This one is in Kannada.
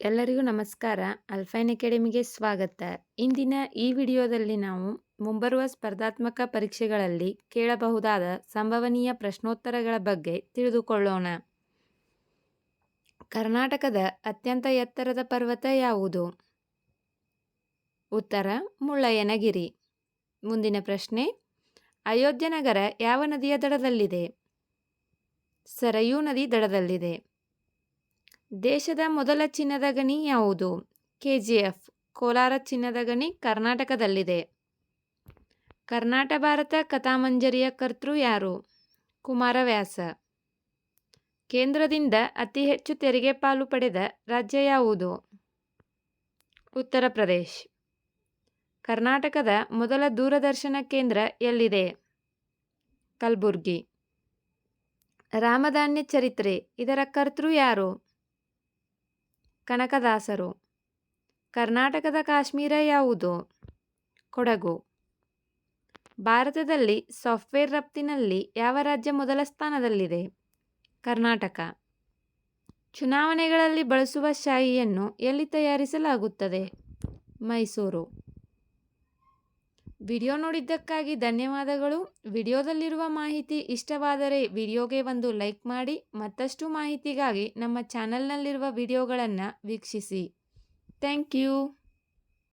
ಎಲ್ಲರಿಗೂ ನಮಸ್ಕಾರ. ಅಲ್ಫೈನ್ ಅಕಾಡೆಮಿಗೆ ಸ್ವಾಗತ. ಇಂದಿನ ಈ ವಿಡಿಯೋದಲ್ಲಿ ನಾವು ಮುಂಬರುವ ಸ್ಪರ್ಧಾತ್ಮಕ ಪರೀಕ್ಷೆಗಳಲ್ಲಿ ಕೇಳಬಹುದಾದ ಸಂಭವನೀಯ ಪ್ರಶ್ನೋತ್ತರಗಳ ಬಗ್ಗೆ ತಿಳಿದುಕೊಳ್ಳೋಣ. ಕರ್ನಾಟಕದ ಅತ್ಯಂತ ಎತ್ತರದ ಪರ್ವತ ಯಾವುದು? ಉತ್ತರ, ಮುಳ್ಳಯ್ಯನಗಿರಿ. ಮುಂದಿನ ಪ್ರಶ್ನೆ, ಅಯೋಧ್ಯ ನಗರ ಯಾವ ನದಿಯ ದಡದಲ್ಲಿದೆ? ಸರಯೂ ನದಿ ದಡದಲ್ಲಿದೆ. ದೇಶದ ಮೊದಲ ಚಿನ್ನದ ಗಣಿ ಯಾವುದು? ಕೆಜಿಎಫ್ ಕೋಲಾರ ಚಿನ್ನದ ಗಣಿ ಕರ್ನಾಟಕದಲ್ಲಿದೆ. ಕರ್ನಾಟ ಭಾರತ ಕಥಾಮಂಜರಿಯ ಕರ್ತೃ ಯಾರು? ಕುಮಾರವ್ಯಾಸ. ಕೇಂದ್ರದಿಂದ ಅತಿ ಹೆಚ್ಚು ತೆರಿಗೆ ಪಾಲು ಪಡೆದ ರಾಜ್ಯ ಯಾವುದು? ಉತ್ತರ ಪ್ರದೇಶ್. ಕರ್ನಾಟಕದ ಮೊದಲ ದೂರದರ್ಶನ ಕೇಂದ್ರ ಎಲ್ಲಿದೆ? ಕಲಬುರ್ಗಿ. ರಾಮಧಾನ್ಯ ಚರಿತ್ರೆ, ಇದರ ಕರ್ತೃ ಯಾರು? ಕನಕದಾಸರು. ಕರ್ನಾಟಕದ ಕಾಶ್ಮೀರ ಯಾವುದು? ಕೊಡಗು. ಭಾರತದಲ್ಲಿ ಸಾಫ್ಟ್ವೇರ್ ರಫ್ತಿನಲ್ಲಿ ಯಾವ ರಾಜ್ಯ ಮೊದಲ ಸ್ಥಾನದಲ್ಲಿದೆ? ಕರ್ನಾಟಕ. ಚುನಾವಣೆಗಳಲ್ಲಿ ಬಳಸುವ ಶಾಯಿಯನ್ನು ಎಲ್ಲಿ ತಯಾರಿಸಲಾಗುತ್ತದೆ? ಮೈಸೂರು. ವಿಡಿಯೋ ನೋಡಿದ್ದಕ್ಕಾಗಿ ಧನ್ಯವಾದಗಳು. ವಿಡಿಯೋದಲ್ಲಿರುವ ಮಾಹಿತಿ ಇಷ್ಟವಾದರೆ ವಿಡಿಯೋಗೆ ಒಂದು ಲೈಕ್ ಮಾಡಿ, ಮತ್ತಷ್ಟು ಮಾಹಿತಿಗಾಗಿ ನಮ್ಮ ಚಾನಲ್ನಲ್ಲಿರುವ ವಿಡಿಯೋಗಳನ್ನು ವೀಕ್ಷಿಸಿ. Thank you.